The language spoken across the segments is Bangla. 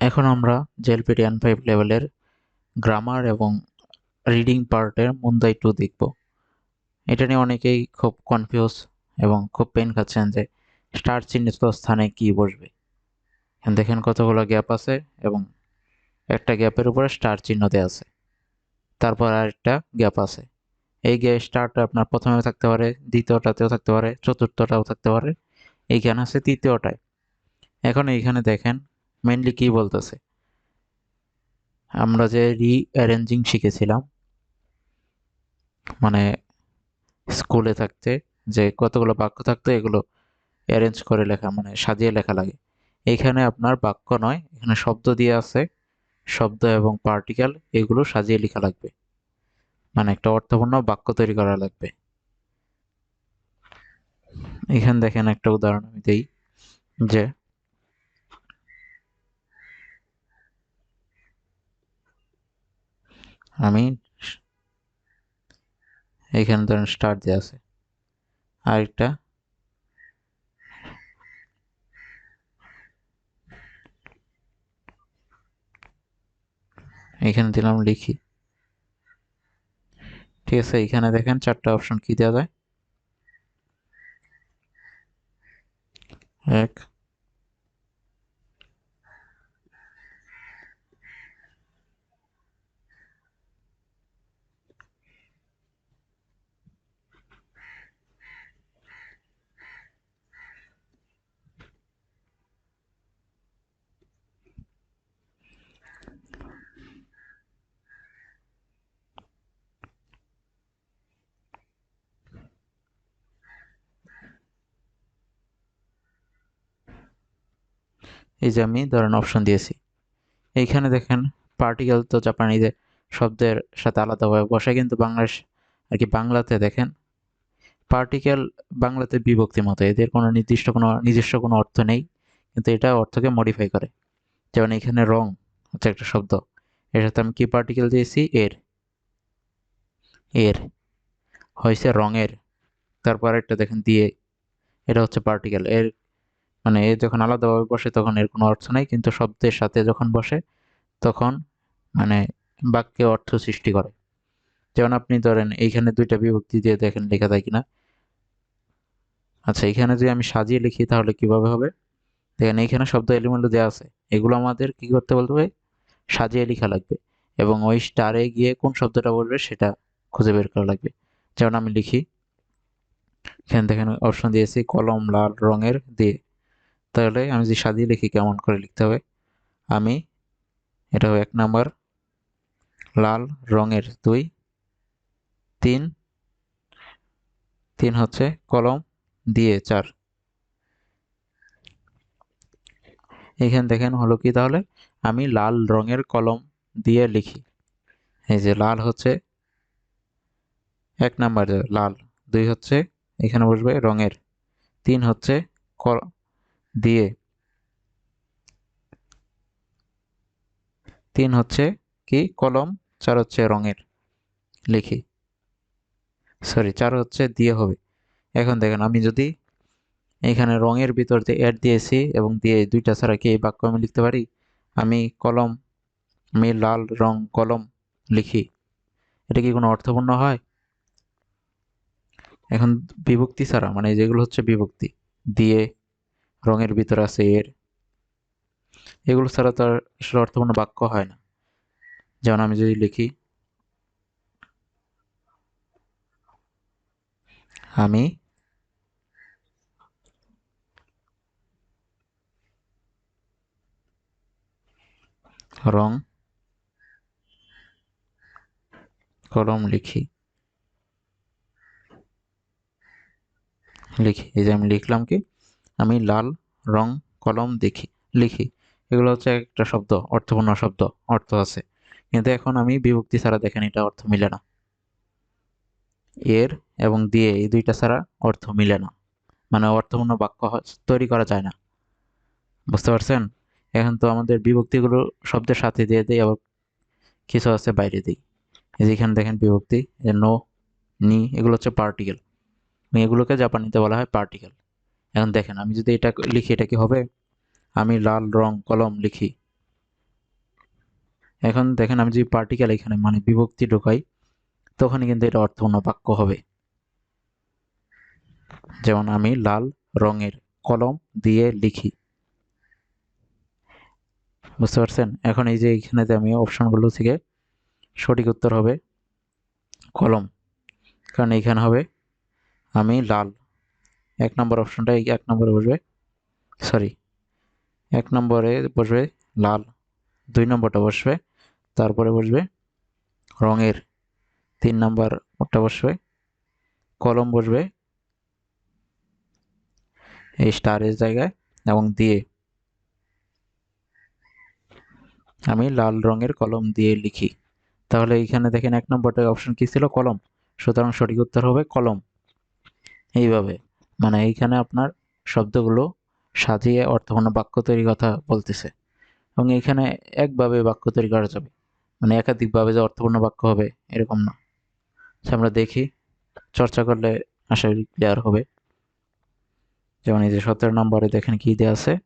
এখন আমরা জেএলপিটি এন ফাইভ লেভেলের গ্রামার এবং রিডিং পার্টের মুন্দাই টু দেখব। এটা নিয়ে অনেকেই খুব কনফিউজ এবং খুব পেন খাচ্ছেন যে স্টার চিহ্নিত স্থানে কি বসবে। দেখেন কতগুলো গ্যাপ আছে এবং একটা গ্যাপের উপরে স্টার চিহ্ন দেওয়া আছে। তারপর আরেকটা গ্যাপ আছে। এই গ্যাপ স্টারটা আপনার প্রথমে থাকতে পারে, দ্বিতীয়টাতেও থাকতে পারে, চতুর্থটাও থাকতে পারে। এইখানে আছে তৃতীয়টায়। এখন এইখানে দেখেন মেনলি কি বলতেছে? আমরা যে রি অ্যারেঞ্জিং শিখেছিলাম মানে স্কুলে থাকতে, যে কতগুলো বাক্য থাকতো, এগুলো অ্যারেঞ্জ করে লেখা মানে সাজিয়ে লেখা লাগে। এখানে আপনার বাক্য নয়, এখানে শব্দ দিয়ে আছে, শব্দ এবং পার্টিকেল এগুলো সাজিয়ে লেখা লাগবে। মানে একটা অর্থপূর্ণ বাক্য তৈরি করা লাগবে। এখানে দেখেন একটা উদাহরণ আমি দিই, যে আমি এখানে ধরেন স্টার দেওয়া আছে। আরেকটা। এখানে দিলাম লিখি। ঠিক আছে, এখানে দেখেন চারটা অপশন কি দেওয়া যায়? এক এই যে আমি ধরেন অপশন দিয়েছি। এইখানে দেখেন পার্টিকেল তো জাপানিতে শব্দের সাথে আলাদাভাবে বসে, কিন্তু বাংলাদেশ আর কি বাংলাতে দেখেন পার্টিকেল বাংলাতে বিভক্তি মতো, এদের কোনো নির্দিষ্ট কোনো নিজস্ব কোনো অর্থ নেই, কিন্তু এটা অর্থকে মডিফাই করে। যেমন এখানে রং হচ্ছে একটা শব্দ, এর সাথে আমি কি পার্টিকেল দিয়েছি? এর। এর। হয়েছে রঙের। তারপর একটা দেখেন দিয়ে, এটা হচ্ছে পার্টিকেল এর মানে এ যখন আলাদাভাবে বসে তখন এর কোনো অর্থ নাই, কিন্তু শব্দের সাথে যখন বসে তখন মানে বাক্যে অর্থ সৃষ্টি করে। যেমন আপনি ধরেন, এইখানে দুইটা বিভক্তি দিয়ে দেখেন লেখা যায় কিনা। আচ্ছা এখানে যদি আমি সাজিয়ে লিখি তাহলে কীভাবে হবে? দেখেন, এইখানে শব্দ এলিমেন্ট দেওয়া আছে। এগুলো আমাদের কি করতে বলতে হবে? সাজিয়ে লেখা লাগবে এবং ওই স্টারে গিয়ে কোন শব্দটা বলবে সেটা খুঁজে বের করা লাগবে। যেমন আমি লিখি, এখানে দেখেন অপশন দিয়েছি, কলম লাল রঙের দিয়ে। তাহলে আমি যদি সাজিয়ে লিখি কেমন করে লিখতে হবে? আমি, এটা হবে এক নাম্বার, লাল রঙের দুই, তিন তিন হচ্ছে কলম দিয়ে চার। এখানে দেখেন হলো কি তাহলে? আমি লাল রঙের কলম দিয়ে লিখি। এই যে লাল হচ্ছে এক নাম্বার লাল, দুই হচ্ছে এখানে বসবে রঙের, তিন হচ্ছে দিয়ে তিন হচ্ছে কি? কলম, চার হচ্ছে রঙের লিখি। সরি চার হচ্ছে দিয়ে হবে। এখন দেখেন, আমি যদি এখানে রঙের ভিতর দিয়ে অ্যাড দিয়েছি এবং দিয়ে দুইটা ছাড়া কি এই বাক্য আমি লিখতে পারি? আমি কলম, আমি লাল রং কলম লিখি। এটা কি কোনো অর্থপূর্ণ হয়? এখন বিভক্তি ছাড়া মানে যেগুলো হচ্ছে বিভক্তি, দিয়ে রঙের ভিতর আছে এর। এগুলো ছাড়া তার আসলে অর্থপূর্ণ বাক্য হয় না। যেমন আমি যদি লিখি, আমি রং কলম লিখি। লিখি, এই যে আমি লিখলাম কি? আমি লাল রং কলম দেখি, লিখি। এগুলো হচ্ছে একটা শব্দ, অর্থপূর্ণ শব্দ, অর্থ আছে। কিন্তু এখন আমি বিভক্তি ছাড়া দেখেন, এটা অর্থ মিলে না। এর এবং দিয়ে এই দুইটা ছাড়া অর্থ মিলে না। মানে অর্থপূর্ণ বাক্য তৈরি করা যায় না। বুঝতে পারছেন? এখন তো আমাদের বিভক্তিগুলো শব্দের সাথে দিয়ে দিই, আবার কিছু আছে বাইরে দিই। যেখানে দেখেন বিভক্তি নো, নি, এগুলো হচ্ছে পার্টিকেল এগুলোকে জাপানিতে বলা হয় পার্টিকেল এখন দেখেন, আমি যদি এটা লিখি, এটা কি হবে? আমি লাল রং কলম লিখি। এখন দেখেন, আমি যদি পার্টিকেল এখানে মানে বিভক্তি ঢোকাই তখন কিন্তু এটা অর্থপূর্ণ বাক্য হবে। যেমন আমি লাল রঙের কলম দিয়ে লিখি। বুঝতে পারছেন? এখন এই যে এইখানেতে আমি অপশনগুলো থেকে সঠিক উত্তর হবে কলম। কারণ এইখানে হবে, আমি লাল এক নম্বর অপশনটা এক নম্বরে বসবে সরি এক নম্বরে বসবে লাল, দুই নম্বরটা বসবে, তারপরে বসবে রঙের, তিন নম্বর ওটা বসবে, কলম বসবে এই স্টারের জায়গায় এবং দিয়ে আমি লাল রঙের কলম দিয়ে লিখি। তাহলে এইখানে দেখেন এক নম্বরটা অপশন কি ছিল? কলম। সুতরাং সঠিক উত্তর হবে কলম। এইভাবে। মানে এইখানে আপনার শব্দগুলো সাজিয়ে অর্থপূর্ণ বাক্য তৈরির কথা বলতেছে। এবং এইখানে একভাবে বাক্য তৈরি করা যাবে। মানে একাধিকভাবে যে অর্থপূর্ণ বাক্য হবে, এরকম না। সে আমরা দেখি। চর্চা করলে আশা করি ক্লিয়ার হবে। যেমন এই যে সতেরো নম্বরে দেখেন কি দেওয়া আছে?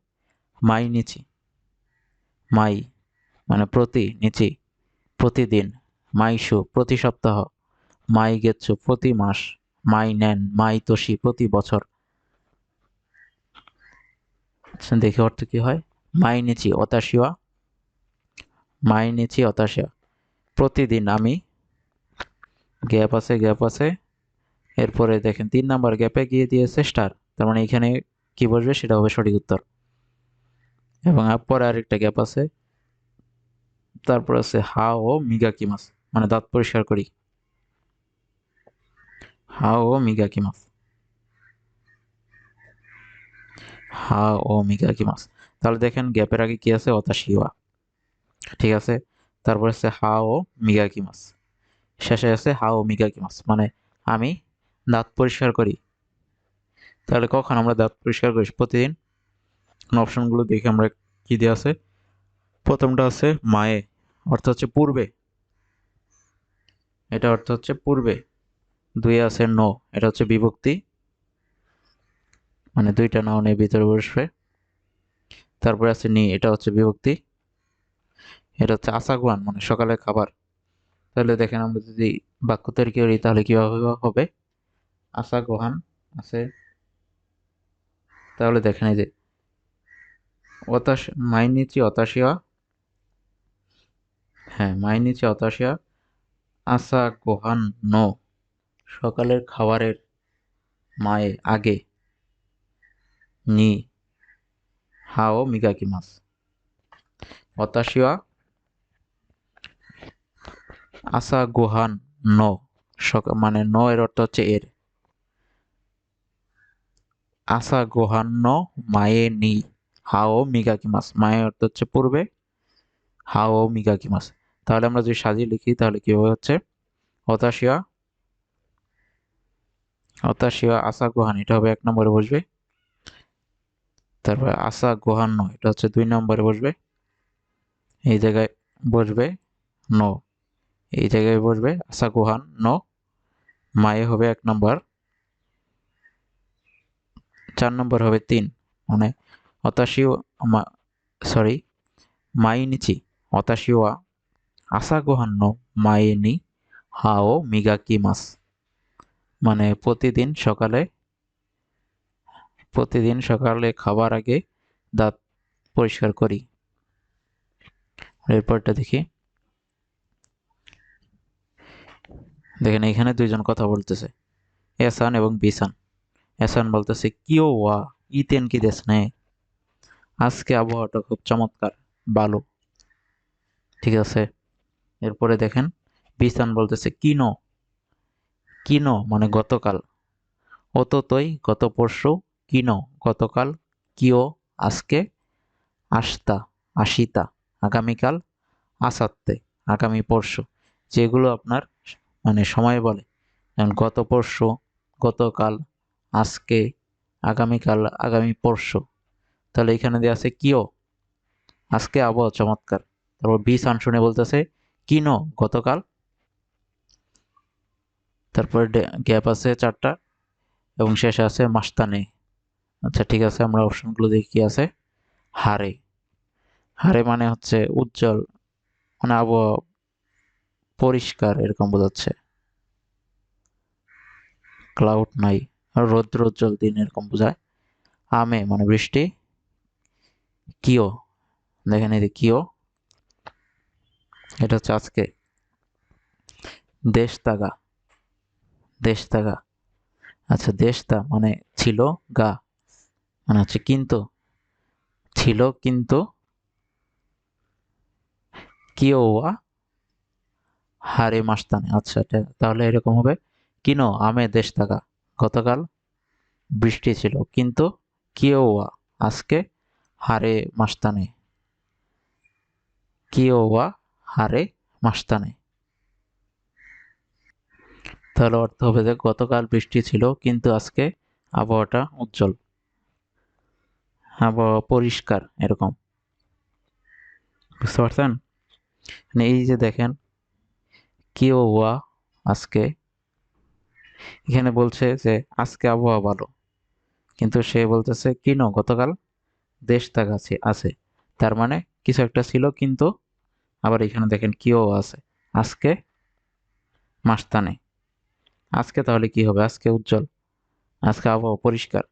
মাই নিচি। মাই মানে প্রতি নিচি, প্রতিদিন। মাইশু প্রতি সপ্তাহ। মাই গেচ্ছু, প্রতি মাস। মাই নেন মাই তোষি প্রতি বছর। আচ্ছা, দেখি অর্থ কি হয়? মাই নিচি অতাশিয়া। মাই নিচি অতাশিয়া। প্রতিদিন আমি গ্যাপ আছে গ্যাপ আছে। এরপরে দেখেন তিন নাম্বার গ্যাপে গিয়ে দিয়েছে স্টার। তার মানে এখানে কি বসবে? সেটা হবে সঠিক উত্তর। এবং পরে আরেকটা গ্যাপ আছে। তারপর আছে হা ও মিগাকি মাছ মানে দাঁত পরিষ্কার করি। হা ও মিগাকি মাছ হা ও মিগাকি মাছ তাহলে দেখেন গ্যাপের আগে কি আছে? অতাশিওয়া ঠিক আছে? তারপর আছে হা ও মিগাকি মাছ শেষে আছে হা ও মিগাকি মাছ মানে আমি দাঁত পরিষ্কার করি। তাহলে কখন আমরা দাঁত পরিষ্কার করি? প্রতিদিন। অপশনগুলো দেখে আমরা কি দিয়ে আছে? প্রথমটা আছে মায়ে। অর্থ হচ্ছে পূর্বে। এটা অর্থ হচ্ছে পূর্বে। দুই আছে ন, এটা হচ্ছে বিভক্তি। মানে দুইটা নাউনের ভিতরে বসবে। তারপরে আছে নি, এটা হচ্ছে বিভক্তি। এটা হচ্ছে আসাগুয়ান মানে সকালে খাবার। তাহলে দেখেন আমরা যদি বাক্য তৈরি করি, তাহলে কীভাবে হবে? আশা গোহান আছে। তাহলে দেখেন এই যে, অতাশ, মাইনিচি অতাশিয়া। হ্যাঁ মাইনিচি অতাশিয়া আসা গোহান নো। সকালের খাবারের মায়ে আগে নি হাও মিগাকি মাস অতাশিয়া আসা গোহান ন মানে ন এর অর্থ হচ্ছে এর। আসা গোহান্ন মায়ে নি। হাও মিগাকি মাস মায়ের অর্থ হচ্ছে পূর্বে। হাও মিগাকি মাস তাহলে আমরা যদি সাজিয়ে লিখি, তাহলে কীভাবে হচ্ছে? হতাশিয়া হতাশিয়া আসা গোহান, এটা হবে এক নম্বরে বসবে। তারপরে আসা গোহান্ন এটা হচ্ছে দুই নম্বরে বসবে। এই জায়গায় বসবে, ন, এই জায়গায় বসবে আসা গোহান, ন, মায়ে হবে এক নম্বর। চার নম্বর হবে তিন মানে অতাশিও সরি মাইনিচি অতাশিওয়া আশা গোহান্ন মাইনি হাও মিগাকি মাস মানে প্রতিদিন সকালে প্রতিদিন সকালে খাবার আগে দাঁত পরিষ্কার করি। এরপরটা দেখি। দেখেন, এখানে দুইজন কথা বলতেছে। এসান এবং বিসান। এসান বলতেছে কিও ওয়া? ইতেন কি দেশ নেই আজকে আবহাওয়াটা খুব চমৎকার, ভালো। ঠিক আছে? এরপরে দেখেন, বিসান বলতেছে কিনো কিনো মানে গতকাল। অততই গত পরশু কিনো, গতকাল কিও, আজকে আস্তা, আশিতা, আগামীকাল আসাত্তে, আগামী পরশু। যেগুলো আপনার মানে সময় বলে। যেমন গত পরশু, গতকাল, আজকে, আগামীকাল, আগামী পরশু। তাহলে এখানে দেওয়া আছে কিও। আজকে আবহাওয়া চমৎকার। তারপর বি সান শুনে বলতেছে কিনো, গতকাল তারপরে গ্যাপ আছে চারটা এবং শেষে আছে মাস্তানে। আচ্ছা ঠিক আছে, আমরা অপশনগুলো দেখি কি আছে। হারে। হারে মানে হচ্ছে উজ্জ্বল মানে আবহাওয়া পরিষ্কার এরকম বোঝাচ্ছে। ক্লাউড নাই, রৌদ্র উজ্জ্বল দিন এরকম বোঝায়। আমে মানে বৃষ্টি। কিও, দেখেন এই কিও। এটা হচ্ছে আজকে দেশ তাগা। দেশ তাগা আচ্ছা দেশতা মানে ছিল গা। মানে হচ্ছে কিন্তু, ছিল কিন্তু কিওয়া হারে মাস্তানে। আচ্ছা তাহলে এরকম হবে। কিনো আমে দেশ থাকা গতকাল বৃষ্টি ছিল, কিন্তু কিওয়া আজকে হারে মাস্তানে। কিওয়া হারে মাস্তানে। তাহলে অর্থ হবে যে গতকাল বৃষ্টি ছিল, কিন্তু আজকে আবহাওয়াটা উজ্জ্বল। আবহাওয়া পরিষ্কার, এরকম। বুঝতে পারছেন? মানে এই যে দেখেন কিও ওয়া আজকে? এখানে বলছে যে আজকে আবহাওয়া ভালো, কিন্তু সে বলতেছে কিনো গতকাল দেশ তাক আছে আছে। তার মানে কিছু একটা ছিল, কিন্তু আবার এখানে দেখেন কিও আছে। আজকে মাস্তানে আজকে তাহলে কি হবে? আজকে উজ্জ্বল, আজকে আবহাওয়া পরিষ্কার।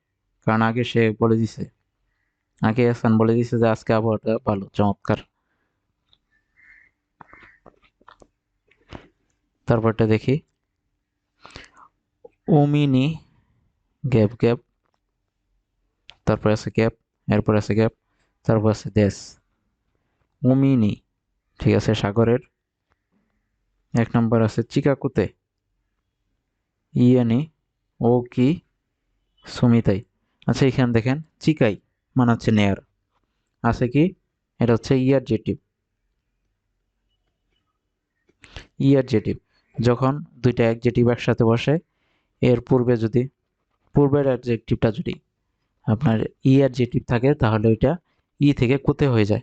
কারণ আগে সে বলে দিছে, আগে হাসান বলে দিছে যে আজকে আবহাওয়াটা ভালো, চমৎকার। তারপরটা দেখি। উমিনি, গ্যাপ গ্যাপ। তারপর আছে গ্যাপ, এরপর আছে গ্যাপ, তারপর আছে দেশ। উমিনি, ঠিক আছে, সাগরের। এক নম্বর আছে চিকাকুতে। ইয়ানি ও কি সুমিতাই। আচ্ছা এখানে দেখেন, চিকাই মানে হচ্ছে নেয়ার। আছে কি? এটা হচ্ছে ইয়ার জেটিভ। ইয়ার জেটিভ। যখন দুইটা অ্যাডজেটিভ একসাথে বসে, এর পূর্বে যদি, পূর্বের অ্যাডজেক্টিভটা যদি আপনার ই অ্যাডজেটিভ থাকে, তাহলে ওইটা ই থেকে কুতে হয়ে যায়।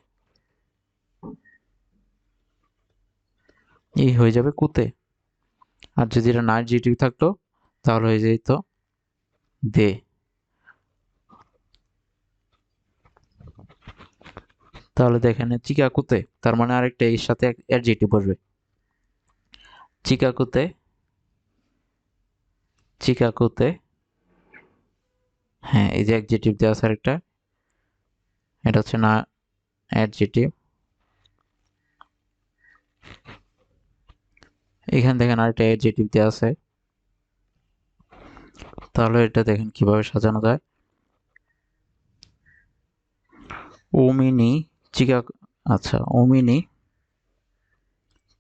ই হয়ে যাবে কুতে। আর যদি এটা না অ্যাডজেটিভ থাকতো, তাহলে হয়ে যেত দে। তাহলে দেখেন চিকাকুতে তার মানে আরেকটা এর সাথে অ্যাডজেটিভ বসবে। চিকাকুতে চিকাকুতে হ্যাঁ এই যে অ্যাডজেটিভ দেওয়া আছে আরেকটা, এটা হচ্ছে না অ্যাডজেটিভ এখানে দেখেন আরেকটা অ্যাডজেটিভ দেওয়া আছে। তাহলে এটা দেখেন কীভাবে সাজানো যায়। ওমিনি চিকা আচ্ছা ওমিনি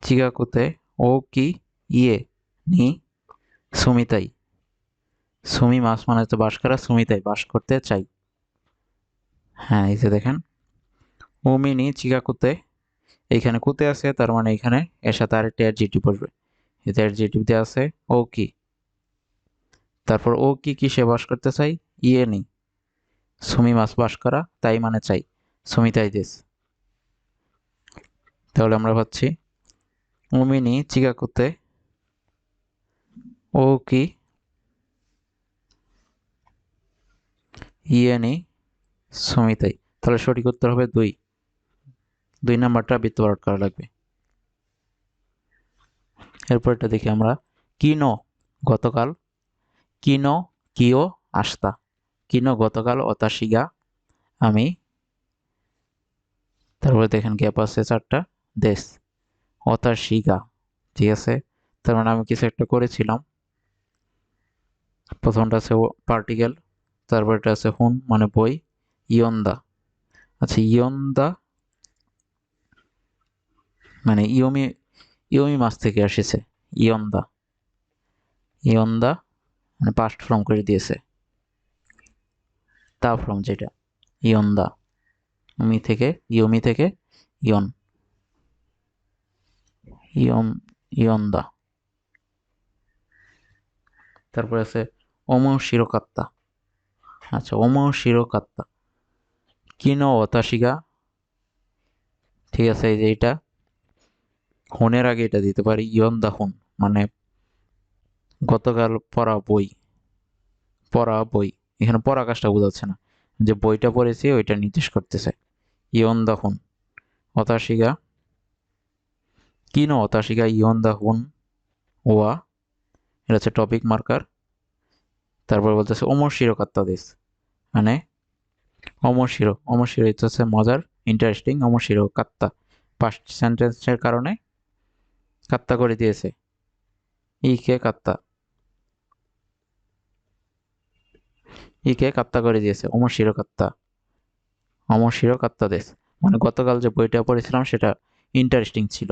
চিকাকুতে ও কি ইয়ে নি সুমিতাই। সুমি মাস মানে হচ্ছে বাস করা, সুমিতাই বাস করতে চাই। হ্যাঁ এই যে দেখেন। ওমিনি চিকাকুতে এইখানে কুতে আছে, তার মানে এখানে এর সাথে আরেকটি অ্যাডজেটিভ বসবে এতে অ্যাডজেটিভ দেওয়া আছে, ও কি? তারপর ও কি কি সে বাস করতে চাই? ইয়ে নেই। সুমি মাছ বাস করা, তাই মানে চাই। সুমিতাই দেশ তাহলে আমরা পাচ্ছি উমিনি চিকাকুতে ও কি? ইয়েনি সুমিতাই তাহলে সঠিক উত্তর হবে দুই। দুই নাম্বারটা বৃত্তপাঠ করা লাগবে। এরপরটা দেখি আমরা। কিনো গতকাল, কিনো কিও আস্তা, কিনো গতকাল অতাশিগা, আমি, তারপরে দেখেন গ্যাপ আছে চারটা, দেশ, অতাশিগা, ঠিক আছে? তার মানে আমি কিছু একটা করেছিলাম। প্রথমটা আছে পার্টিকেল তারপরটা আছে হুন মানে বই, ইয়ন্দা। আচ্ছা ইয়ন্দা মানে ইয়মি ইয়মি মাছ থেকে এসেছে ইয়ন্দা। ইয়ন্দা মানে পাস্ট ফর্ম করে দিয়েছে। তা ফর্ম যেটা? ইয়ন্দা। উমি থেকে, ইয়মি থেকে ইয়ন। ইয়ম, ইয়ন্দা। তারপরে আছে ওম শিরোকাত্তা আচ্ছা ওম শিরোকাত্তা কিনো অতাশিগা? ঠিক আছে, এই যে এটা হুনের আগে এটা দিতে পারি, ইয়ন্দা হুন মানে গতকাল পড়া বই পড়া বই, এখানে পড়া কাজটা বোঝাচ্ছে না, যে বইটা পড়েছি ওইটা নির্দেশ করতেছে ইয়ন দা হুন, অতাশিগা, কিনো অতাশিগা ইয়ন দা হুন, ওয়া, এটা হচ্ছে টপিক মার্কার তারপর বলতেছে অমর শিরো কাত্তা দিস মানে অমর শিরো অমর শিরো হচ্ছে মজার ইন্টারেস্টিং অমর শিরো কাত্তা পাস্ট সেন্টেন্সের কারণে কাত্তা করে দিয়েছে। ইকে কাত্তা। ইকে কাত্তা করে দিয়েছে। অমর শিরো কাত্তা। অমর শিরো কাত্তা দেশ। মানে গতকাল যে বইটা পড়েছিলাম, সেটা ইন্টারেস্টিং ছিল।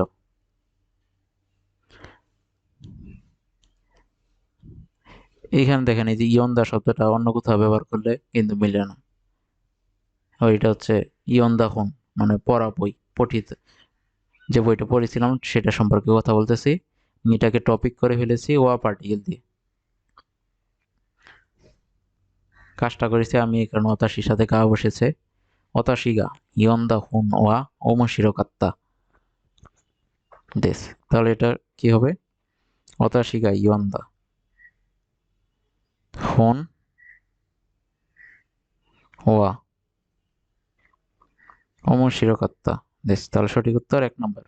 এইখানে দেখেন, এই যে ইয়ন্দা শব্দটা অন্য কোথাও ব্যবহার করলে কিন্তু মিলে না। ওইটা হচ্ছে ইয়ন্দা হুন মানে পড়া বই, পঠিত যে বইটা পড়েছিলাম, সেটা সম্পর্কে কথা বলতেছি। এটাকে টপিক করে ফেলেছি, ওয়া পার্টিকেল দিয়ে। কাজটা করেছি আমি, কারণে অতাশির সাথে গা বসেছে। অতাশি অতাশিগা ইয়ন্দা হুন ওয়া ওমশিরকাত্তা দেশ, তাহলে এটা কি হবে? অতাশি অতাশিগা ইয়ন্দা হুন ওয়া অমশিরকাত্তা দেশ তাহলে সঠিক উত্তর এক নম্বর।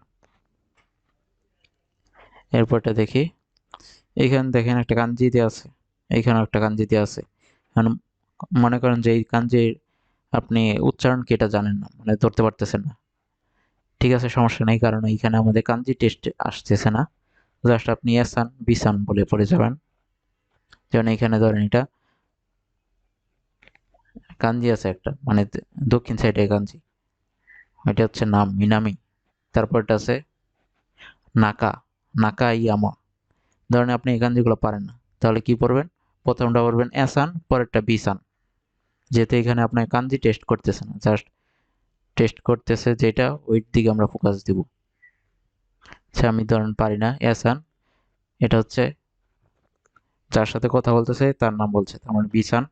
এরপরটা দেখি। এখানে দেখেন একটা কাঞ্জি দিয়ে আছে। এইখানেও একটা কাঞ্জি দিয়ে আছে। মানে মনে করেন যে এই কাঞ্জির আপনি উচ্চারণ কি এটা জানেন না মানে ধরতে পারতেছেন না। ঠিক আছে, সমস্যা নেই, কারণ এইখানে আমাদের কাঞ্জি টেস্ট আসতেছে না। জাস্ট আপনি এসান বিসান বলে পড়ে যাবেন। যেমন এইখানে ধরেন এটা। কাঞ্জি আছে একটা মানে দক্ষিণ সাইডে কাঞ্জি। এটা হচ্ছে নাম মিনামি। তারপরটা আছে নাকা নাকা ইয়ামা। ধরেন আপনি এই কাঞ্জিগুলো পারেন না। তাহলে কি পড়বেন? প্রথমটা পড়বেন এসান, পরেরটা বিসান। যেহেতু এখানে আপনার কাঞ্জি টেস্ট করতেছে না। জাস্ট টেস্ট করতেছে যেটা ওই দিকে আমরা ফোকাস দিব। আচ্ছা আমি ধরেন পারি না, এসান। এটা হচ্ছে যার সাথে কথা বলতেছে, তার নাম বলছে। তার মানে বিসান।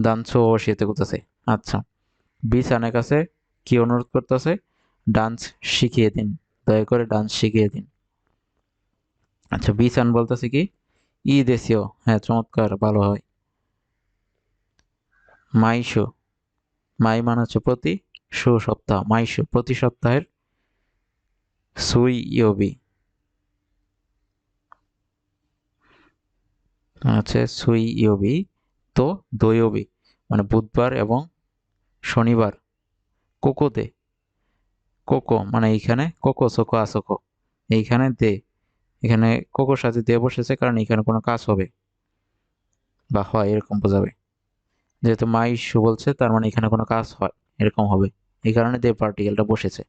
ডান্স ও সেতে করতেছে। আচ্ছা। বিসানের কাছে কি অনুরোধ করতেছে? ডান্স শিখিয়ে দিন, দয়া করে ডান্স শিখিয়ে দিন। আচ্ছা বিসান বলতেছে কি? ই দেশীয় হ্যাঁ চমৎকার, ভালো হয়। মাইশো মাই মানে হচ্ছে প্রতি সু সপ্তাহ মাইশো প্রতি সপ্তাহের সুই ইয়বি আছে সুই ইয়বি তো দৈবি মানে বুধবার এবং শনিবার। কোকো দে। কোকো মানে এইখানে কোকো, সোকো, আসোকো। এইখানে দে। এখানে কোকোর সাথে দে বসেছে কারণ এখানে কোনো কাজ হবে। বা হয়, এরকম বোঝাবে। যেহেতু মা ইস্যু বলছে, তার মানে এখানে কোনো কাজ হয়, এরকম হবে। এই কারণে দে পার্টিকেলটা বসেছে।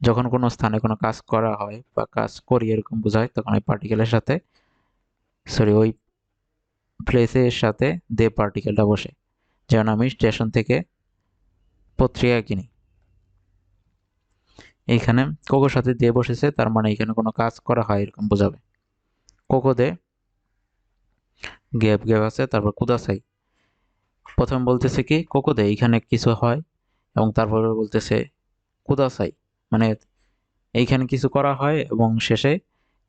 যখন কোনো স্থানে কোনো কাজ করা হয় বা কাজ করি, এরকম বোঝায়, তখন ওই পার্টিকেলের সাথে, সরি, ওই প্লেসের সাথে দে পার্টিকেলটা বসে। যেমন আমি স্টেশন থেকে পত্রিকা কিনি। এইখানে কোকোর সাথে দিয়ে বসেছে, তার মানে এখানে কোনো কাজ করা হয় এরকম বোঝাবে। কোকো দে। গ্যাপ গ্যাপ আছে, তারপর কুদাসাই প্রথম বলতেছে কি, কোকো দে এইখানে কিছু হয়, এবং তারপরে বলতেছে কুদাসাই মানে এইখানে কিছু করা হয়, এবং শেষে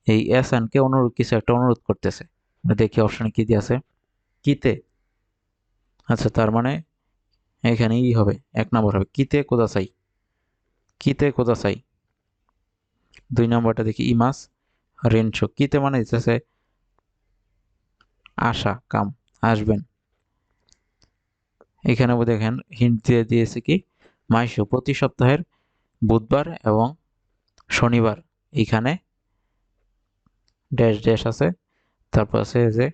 এই এসানকে অনুরোধ কিছু একটা অনুরোধ করতেছে। দেখি অপশনে কী দিয়ে আছে। কিতে? আচ্ছা তার মানে এখানে ই হবে, এক নম্বর হবে। কিতে কোদাসাই? কিতে কোদাসাই? দুই নম্বরটা দেখি, ইমাস রেনশো কিতে মানে দিতেছে আশা, কাম, আসবেন। এখানে দেখেন হিন্ট দিয়ে দিয়েছে কি মাইশো প্রতি সপ্তাহের বুধবার এবং শনিবার। এখানে ড্যাশ ড্যাশ আছে, তারপর আছে যে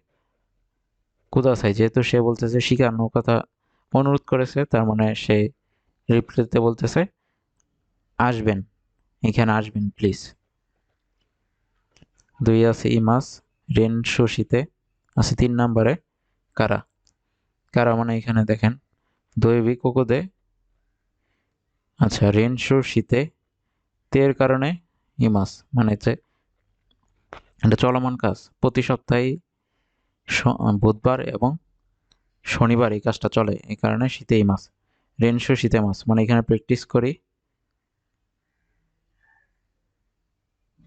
কুদাসাই যেহেতু সে বলতেছে শিখানোর কথা অনুরোধ করেছে, তার মানে সে রিপ্লাইতে বলতেছে, আসবেন, এখানে আসবেন প্লিজ দুই আছে ইমাস, রেন শশীতে আছে তিন নম্বরে, কারা? কারা মানে এখানে দেখেন, দৈবিক কোকোদে আচ্ছা রেন শীতে তের কারণে ইমাস মানে হচ্ছে এটা চলমান কাজ। প্রতি সপ্তাহে বুধবার এবং শনিবার এই কাজটা চলে। এই কারণে শীতে এই মাস রেনশো শীতে মাস মানে এখানে প্র্যাকটিস করি।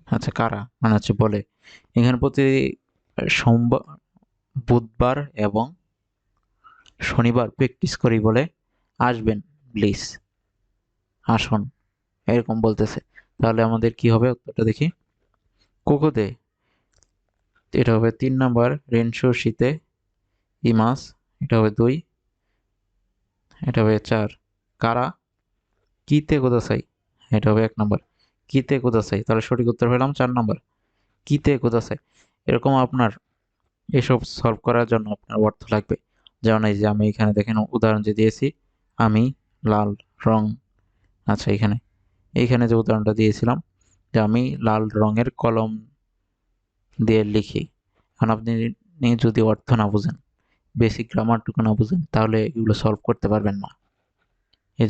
আচ্ছা কারা? মানে হচ্ছে বলে। এখানে প্রতি সোমবার, বুধবার এবং শনিবার প্র্যাকটিস করি বলে আসবেন ব্লিস আসন। এরকম বলতেছে। তাহলে আমাদের কি হবে? উত্তরটা দেখি। কোকোদে এটা হবে তিন নাম্বার রেনশো শীতে, ইমাস, এটা হবে দুই, এটা হবে চার। কারা? কিতে কোদাসাই, এটা হবে এক নম্বর। কিতে কোদাসাই, তাহলে সঠিক উত্তর পেলাম চার নম্বর। কিতে কোদাসাই, এরকম আপনার এসব সলভ করার জন্য আপনার অর্থ লাগবে। যেমন এই যে আমি এখানে দেখেন, উদাহরণ যে দিয়েছি, আমি লাল রং আচ্ছা এখানে এইখানে যে উদাহরণটা দিয়েছিলাম, যে আমি লাল রঙের কলম দিয়ে লিখে। কারণ আপনি যদি অর্থ না বুঝেন বেসিক গ্রামারটুকু না বুঝেন, তাহলে এগুলো সলভ করতে পারবেন না।